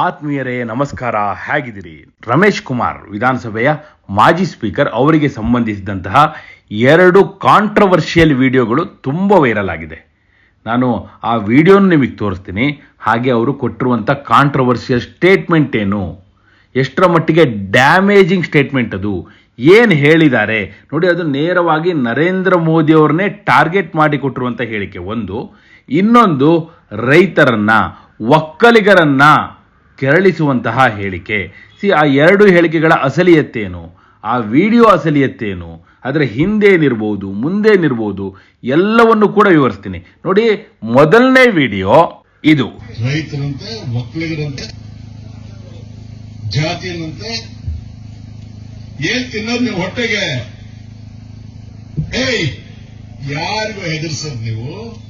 ಆತ್ಮೀಯರೇ, ನಮಸ್ಕಾರ. ಹೇಗಿದ್ದೀರಿ? ರಮೇಶ್ ಕುಮಾರ್, ವಿಧಾನಸಭೆಯ ಮಾಜಿ ಸ್ಪೀಕರ್. ಅವರಿಗೆ ಸಂಬಂಧಿಸಿದಂತಹ ಎರಡು ಕಾಂಟ್ರವರ್ಷಿಯಲ್ ವಿಡಿಯೋಗಳು ತುಂಬ ವೈರಲ್ ಆಗಿದೆ. ನಾನು ಆ ವಿಡಿಯೋನ ನಿಮಗೆ ತೋರಿಸ್ತೀನಿ. ಹಾಗೆ ಅವರು ಕೊಟ್ಟಿರುವಂಥ ಕಾಂಟ್ರವರ್ಷಿಯಲ್ ಸ್ಟೇಟ್ಮೆಂಟ್ ಏನು? ಎಷ್ಟರ ಮಟ್ಟಿಗೆ ಡ್ಯಾಮೇಜಿಂಗ್ ಸ್ಟೇಟ್ಮೆಂಟ್ ಅದು? ಏನು ಹೇಳಿದ್ದಾರೆ? ನೋಡಿ, ಅದು ನೇರವಾಗಿ ನರೇಂದ್ರ ಮೋದಿ ಅವ್ರನ್ನೇ ಟಾರ್ಗೆಟ್ ಮಾಡಿ ಕೊಟ್ಟಿರುವಂಥ ಹೇಳಿಕೆ ಒಂದು. ಇನ್ನೊಂದು, ರೈತರನ್ನು, ಒಕ್ಕಲಿಗರನ್ನ ಕೆರಳಿಸುವಂತಹ ಹೇಳಿಕೆ. ಸಿ ಆ ಎರಡು ಹೇಳಿಕೆಗಳ ಅಸಲಿಯತ್ತೇನು? ಆ ವಿಡಿಯೋ ಅಸಲಿಯತ್ತೇನು? ಅದರ ಹಿಂದೇನಿರ್ಬೋದು ಮುಂದೇನಿರ್ಬೋದು ಎಲ್ಲವನ್ನು ಕೂಡ ವಿವರಿಸ್ತೀನಿ. ನೋಡಿ ಮೊದಲನೇ ವಿಡಿಯೋ ಇದು. ರೈತರಂತೆ ಒಕ್ಕಲಿಗರಂತೆ ಜಾತಿಯನ್ನಂತೆ ಏನ್ ತಿನ್ನೋದು ನೀವು ಹೊಟ್ಟೆಗೆ? ಏಯ್ ಯಾರಿಗೂ ಹೆದರ್ಸೋದು ನೀವು?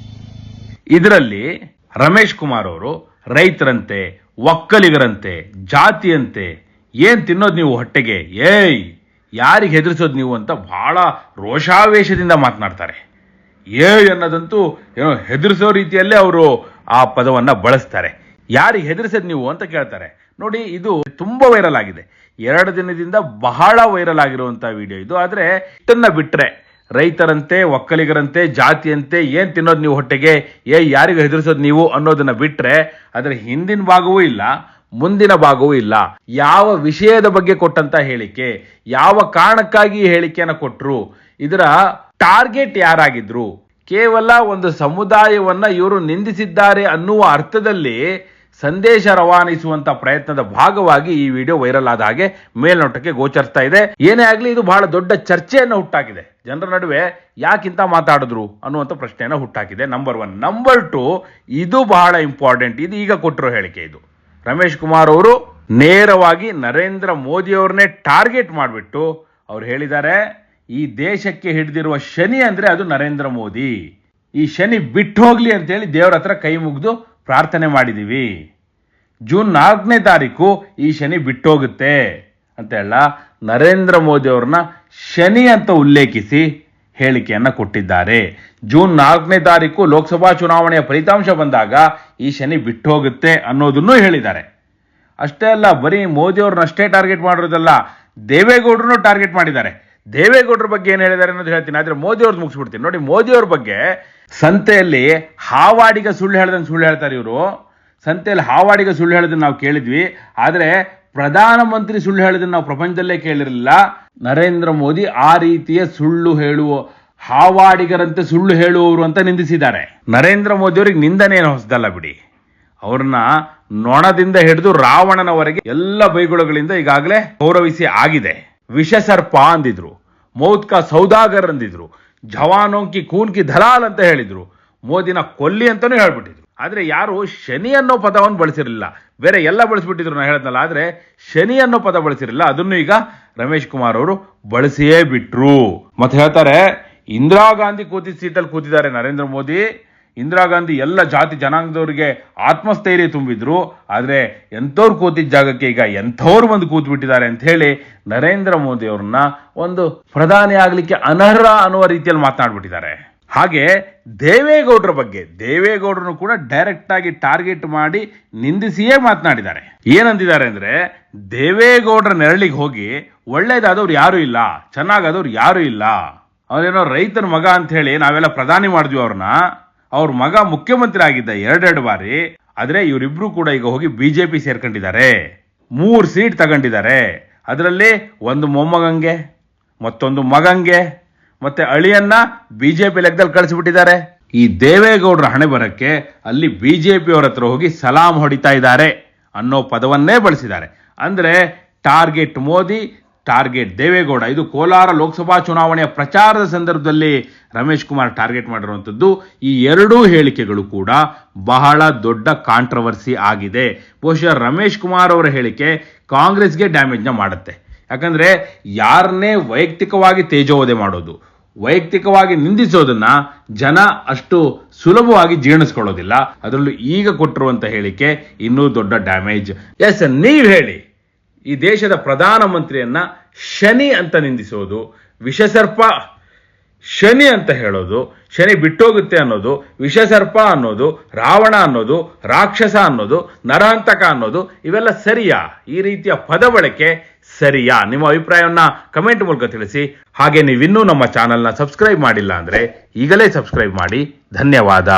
ಇದರಲ್ಲಿ ರಮೇಶ್ ಕುಮಾರ್ ಅವರು ರೈತರಂತೆ ಒಕ್ಕಲಿಗರಂತೆ, ಜಾತಿಯಂತೆ, ಏನು ತಿನ್ನೋದು ನೀವು ಹೊಟ್ಟೆಗೆ? ಏಯ್, ಯಾರಿಗೆ ಹೆದರಿಸೋದು ನೀವು ಅಂತ ಭಾಳ ರೋಷಾವೇಶದಿಂದ ಮಾತನಾಡ್ತಾರೆ. ಏಯ್ ಅನ್ನೋದಂತೂ, ಏನೋ ಹೆದರಿಸೋ ರೀತಿಯಲ್ಲೇ ಅವರು ಆ ಪದವನ್ನು ಬಳಸ್ತಾರೆ. ಯಾರಿಗೆ ಹೆದರಿಸೋದು ನೀವು ಅಂತ ಕೇಳ್ತಾರೆ. ನೋಡಿ, ಇದು ತುಂಬ ವೈರಲ್ ಆಗಿದೆ. ಎರಡು ದಿನದಿಂದ ಬಹಳ ವೈರಲ್ ಆಗಿರುವಂಥ ವಿಡಿಯೋ ಇದು. ಆದರೆ, ಇದನ್ನು ಬಿಟ್ರೆ ರೈತರಂತೆ, ಒಕ್ಕಲಿಗರಂತೆ, ಜಾತಿಯಂತೆ ಏನು ತಿನ್ನೋದು ನೀವು ಹೊಟ್ಟೆಗೆ, ಏ ಯಾರಿಗೂ ಹೆದರಿಸೋದು ನೀವು ಅನ್ನೋದನ್ನ ಬಿಟ್ರೆ ಅದರ ಹಿಂದಿನ ಭಾಗವೂ ಇಲ್ಲ, ಮುಂದಿನ ಭಾಗವೂ ಇಲ್ಲ. ಯಾವ ವಿಷಯದ ಬಗ್ಗೆ ಕೊಟ್ಟಂತ ಹೇಳಿಕೆ, ಯಾವ ಕಾರಣಕ್ಕಾಗಿ ಹೇಳಿಕೆಯನ್ನ ಕೊಟ್ರು, ಇದರ ಟಾರ್ಗೆಟ್ ಯಾರಾಗಿದ್ರು, ಕೇವಲ ಒಂದು ಸಮುದಾಯವನ್ನ ಇವರು ನಿಂದಿಸಿದ್ದಾರೆ ಅನ್ನುವ ಅರ್ಥದಲ್ಲಿ ಸಂದೇಶ ರವಾನಿಸುವಂತ ಪ್ರಯತ್ನದ ಭಾಗವಾಗಿ ಈ ವಿಡಿಯೋ ವೈರಲ್ ಆದ ಹಾಗೆ ಮೇಲ್ನೋಟಕ್ಕೆ ಗೋಚರಿಸ್ತಾ ಇದೆ. ಏನೇ ಆಗಲಿ ಇದು ಬಹಳ ದೊಡ್ಡ ಚರ್ಚೆಯನ್ನು ಹುಟ್ಟಾಕಿದೆ. ಜನರ ನಡುವೆ ಯಾಕಿಂತ ಮಾತಾಡಿದ್ರು ಅನ್ನುವಂಥ ಪ್ರಶ್ನೆಯನ್ನು ಹುಟ್ಟಾಕಿದೆ. ನಂಬರ್ ಒನ್ ನಂಬರ್ ಟು ಇದು ಬಹಳ ಇಂಪಾರ್ಟೆಂಟ್ ಇದು ಈಗ ಕೊಟ್ಟಿರೋ ಹೇಳಿಕೆ ಇದು. ರಮೇಶ್ ಕುಮಾರ್ ಅವರು ನೇರವಾಗಿ ನರೇಂದ್ರ ಮೋದಿ ಅವ್ರನ್ನೇ ಟಾರ್ಗೆಟ್ ಮಾಡಿಬಿಟ್ಟು ಅವ್ರು ಹೇಳಿದ್ದಾರೆ, ಈ ದೇಶಕ್ಕೆ ಹಿಡಿದಿರುವ ಶನಿ ಅಂದ್ರೆ ಅದು ನರೇಂದ್ರ ಮೋದಿ. ಈ ಶನಿ ಬಿಟ್ಟು ಹೋಗ್ಲಿ ಅಂತೇಳಿ ದೇವರ ಹತ್ರ ಕೈ ಮುಗಿದು ಪ್ರಾರ್ಥನೆ ಮಾಡಿದ್ದೀವಿ ಜೂನ್ ನಾಲ್ಕನೇ ತಾರೀಕು ಈ ಶನಿ ಬಿಟ್ಟೋಗುತ್ತೆ ಅಂತ ಹೇಳ ನರೇಂದ್ರ ಮೋದಿ ಅವ್ರನ್ನ ಶನಿ ಅಂತ ಉಲ್ಲೇಖಿಸಿ ಹೇಳಿಕೆಯನ್ನು ಕೊಟ್ಟಿದ್ದಾರೆ. ಜೂನ್ ನಾಲ್ಕನೇ ತಾರೀಕು ಲೋಕಸಭಾ ಚುನಾವಣೆಯ ಫಲಿತಾಂಶ ಬಂದಾಗ ಈ ಶನಿ ಬಿಟ್ಟೋಗುತ್ತೆ ಅನ್ನೋದನ್ನು ಹೇಳಿದ್ದಾರೆ. ಅಷ್ಟೇ ಅಲ್ಲ, ಬರೀ ಮೋದಿ ಅವ್ರನ್ನ ಅಷ್ಟೇ ಟಾರ್ಗೆಟ್ ಮಾಡಿರೋದಲ್ಲ, ದೇವೇಗೌಡರನ್ನು ಟಾರ್ಗೆಟ್ ಮಾಡಿದ್ದಾರೆ. ದೇವೇಗೌಡರ ಬಗ್ಗೆ ಏನು ಹೇಳಿದ್ದಾರೆ ಅನ್ನೋದು ಹೇಳ್ತೀನಿ, ಆದರೆ ಮೋದಿ ಅವ್ರದ್ದು ಮುಗಿಸ್ಬಿಡ್ತೀನಿ. ನೋಡಿ, ಮೋದಿ ಅವ್ರ ಬಗ್ಗೆ ಸಂತೆಯಲ್ಲಿ ಹಾವಾಡಿಗ ಸುಳ್ಳು ಹೇಳ್ದಂಗೆ ಸುಳ್ಳು ಹೇಳ್ತಾರೆ ಇವರು. ಸಂತೆಯಲ್ಲಿ ಹಾವಾಡಿಗ ಸುಳ್ಳು ಹೇಳೋದನ್ನ ನಾವು ಕೇಳಿದ್ವಿ. ಆದರೆ ಪ್ರಧಾನಮಂತ್ರಿ ಸುಳ್ಳು ಹೇಳೋದನ್ನ ನಾವು ಪ್ರಪಂಚದಲ್ಲೇ ಕೇಳಿರಲಿಲ್ಲ. ನರೇಂದ್ರ ಮೋದಿ ಆ ರೀತಿಯ ಸುಳ್ಳು ಹೇಳುವ, ಹಾವಾಡಿಗರಂತೆ ಸುಳ್ಳು ಹೇಳುವವರು ಅಂತ ನಿಂದಿಸಿದ್ದಾರೆ. ನರೇಂದ್ರ ಮೋದಿ ಅವರಿಗೆ ನಿಂದನೆ ಏನು ಹೊಸದಲ್ಲ ಬಿಡಿ. ಅವ್ರನ್ನ ನೊಣದಿಂದ ಹಿಡಿದು ರಾವಣನವರೆಗೆ ಎಲ್ಲ ಬೈಗುಳಗಳಿಂದ ಈಗಾಗಲೇ ಗೌರವಿಸಿ ಆಗಿದೆ. ವಿಷಸರ್ಪ ಅಂದಿದ್ರು ಮೌತ್ ಕಾ ಸೌದಾಗರ್ ಅಂದಿದ್ರು, ಜವಾನೋಂಕಿ ಕೂನ್ಕಿ ದಲಾಲ್ ಅಂತ ಹೇಳಿದ್ರು, ಮೋದಿನ ಕೊಲ್ಲಿ ಅಂತಾನೂ ಹೇಳ್ಬಿಟ್ಟಿದ್ರು. ಆದ್ರೆ ಯಾರು ಶನಿ ಅನ್ನೋ ಪದವನ್ನು ಬಳಸಿರಲಿಲ್ಲ. ಬೇರೆ ಎಲ್ಲ ಬಳಸಿಬಿಟ್ಟಿದ್ರು ನಾ ಹೇಳಿದ್ನಲ್ಲ ಆದ್ರೆ ಶನಿ ಅನ್ನೋ ಪದ ಬಳಸಿರಲಿಲ್ಲ. ಅದನ್ನು ಈಗ ರಮೇಶ್ ಕುಮಾರ್ ಅವರು ಬಳಸಿಯೇ ಬಿಟ್ರು. ಮತ್ತೆ ಹೇಳ್ತಾರೆ, ಇಂದಿರಾ ಗಾಂಧಿ ಕೂತಿದ್ದ ಸೀಟಲ್ಲಿ ಕೂತಿದ್ದಾರೆ ನರೇಂದ್ರ ಮೋದಿ. ಇಂದಿರಾ ಗಾಂಧಿ ಎಲ್ಲ ಜಾತಿ ಜನಾಂಗದವರಿಗೆ ಆತ್ಮಸ್ಥೈರ್ಯ ತುಂಬಿದ್ರು, ಆದರೆ ಎಂಥವ್ರು ಕೂತಿದ್ದ ಜಾಗಕ್ಕೆ ಈಗ ಎಂಥವ್ರು ಬಂದು ಕೂತ್ ಬಿಟ್ಟಿದ್ದಾರೆ ಅಂತ ಹೇಳಿ ನರೇಂದ್ರ ಮೋದಿ ಅವ್ರನ್ನ ಒಂದು ಪ್ರಧಾನಿ ಆಗಲಿಕ್ಕೆ ಅನರ್ಹ ಅನ್ನುವ ರೀತಿಯಲ್ಲಿ ಮಾತನಾಡ್ಬಿಟ್ಟಿದ್ದಾರೆ. ಹಾಗೆ ದೇವೇಗೌಡರ ಬಗ್ಗೆ, ದೇವೇಗೌಡರನ್ನು ಕೂಡ ಡೈರೆಕ್ಟ್ ಆಗಿ ಟಾರ್ಗೆಟ್ ಮಾಡಿ ನಿಂದಿಸಿಯೇ ಮಾತನಾಡಿದ್ದಾರೆ. ಏನಂದಿದ್ದಾರೆ ಅಂದ್ರೆ ದೇವೇಗೌಡರ ನೆರಳಿಗೆ ಹೋಗಿ ಒಳ್ಳೇದಾದವ್ರು ಯಾರು ಇಲ್ಲ, ಚೆನ್ನಾಗಾದವ್ರು ಯಾರು ಇಲ್ಲ ಅವನೇನೋ ರೈತನ ಮಗ ಅಂತ ಹೇಳಿ ನಾವೆಲ್ಲ ಪ್ರಧಾನಿ ಮಾಡಿದ್ವಿ ಅವ್ರನ್ನ ಅವ್ರ ಮಗ ಮುಖ್ಯಮಂತ್ರಿ ಆಗಿದ್ದ ಎರಡೆರಡು ಬಾರಿ, ಆದ್ರೆ ಇವರಿಬ್ರು ಕೂಡ ಈಗ ಹೋಗಿ ಬಿಜೆಪಿ ಸೇರ್ಕೊಂಡಿದ್ದಾರೆ. ಮೂರು ಸೀಟ್ ತಗೊಂಡಿದ್ದಾರೆ. ಅದರಲ್ಲಿ ಒಂದು ಮೊಮ್ಮಗಂಗೆ, ಮತ್ತೊಂದು ಮಗಂಗೆ, ಮತ್ತೆ ಅಳಿಯನ್ನ ಬಿಜೆಪಿ ಲೆಕ್ಕದಲ್ಲಿ ಕಳಿಸಿಬಿಟ್ಟಿದ್ದಾರೆ. ಈ ದೇವೇಗೌಡರ ಹಣೆ ಬರಕ್ಕೆ ಅಲ್ಲಿ ಬಿಜೆಪಿ ಅವರ ಹತ್ರ ಹೋಗಿ ಸಲಾಂ ಹೊಡಿತಾ ಇದ್ದಾರೆ ಅನ್ನೋ ಪದವನ್ನೇ ಬಳಸಿದ್ದಾರೆ. ಅಂದ್ರೆ ಟಾರ್ಗೆಟ್ ಮೋದಿ ಟಾರ್ಗೆಟ್ ದೇವೇಗೌಡ. ಇದು ಕೋಲಾರ ಲೋಕಸಭಾ ಚುನಾವಣೆಯ ಪ್ರಚಾರದ ಸಂದರ್ಭದಲ್ಲಿ ರಮೇಶ್ ಕುಮಾರ್ ಟಾರ್ಗೆಟ್ ಮಾಡಿರುವಂಥದ್ದು. ಈ ಎರಡೂ ಹೇಳಿಕೆಗಳು ಕೂಡ ಬಹಳ ದೊಡ್ಡ ಕಾಂಟ್ರವರ್ಸಿ ಆಗಿದೆ. ಬಹುಶಃ ರಮೇಶ್ ಕುಮಾರ್ ಅವರ ಹೇಳಿಕೆ ಕಾಂಗ್ರೆಸ್ಗೆ ಡ್ಯಾಮೇಜ್ನ ಮಾಡುತ್ತೆ. ಯಾಕಂದರೆ ಯಾರನ್ನೇ ವೈಯಕ್ತಿಕವಾಗಿ ತೇಜೋವಧೆ ಮಾಡೋದು, ವೈಯಕ್ತಿಕವಾಗಿ ನಿಂದಿಸೋದನ್ನ ಜನ ಅಷ್ಟು ಸುಲಭವಾಗಿ ಜೀರ್ಣಿಸ್ಕೊಳ್ಳೋದಿಲ್ಲ. ಅದರಲ್ಲೂ ಈಗ ಕೊಟ್ಟಿರುವಂತ ಹೇಳಿಕೆ ಇನ್ನೂ ದೊಡ್ಡ ಡ್ಯಾಮೇಜ್ ಎಸ್ ನೀವು ಹೇಳಿ. ಈ ದೇಶದ ಪ್ರಧಾನಮಂತ್ರಿಯನ್ನು ಶನಿ ಅಂತ ನಿಂದಿಸೋದು, ವಿಷಸರ್ಪ ಶನಿ ಅಂತ ಹೇಳೋದು, ಶನಿ ಬಿಟ್ಟೋಗುತ್ತೆ ಅನ್ನೋದು, ವಿಷಸರ್ಪ ಅನ್ನೋದು, ರಾವಣ ಅನ್ನೋದು, ರಾಕ್ಷಸ ಅನ್ನೋದು ನರಹಂತಕ ಅನ್ನೋದು, ಇವೆಲ್ಲ ಸರಿಯಾ? ಈ ರೀತಿಯ ಪದ ಬಳಕೆ ಸರಿಯಾ? ನಿಮ್ಮ ಅಭಿಪ್ರಾಯವನ್ನ ಕಮೆಂಟ್ ಮೂಲಕ ತಿಳಿಸಿ. ಹಾಗೆ ನೀವಿನ್ನೂ ನಮ್ಮ ಚಾನೆಲ್ನ ಸಬ್ಸ್ಕ್ರೈಬ್ ಮಾಡಿಲ್ಲ ಅಂದರೆ ಈಗಲೇ ಸಬ್ಸ್ಕ್ರೈಬ್ ಮಾಡಿ. ಧನ್ಯವಾದ.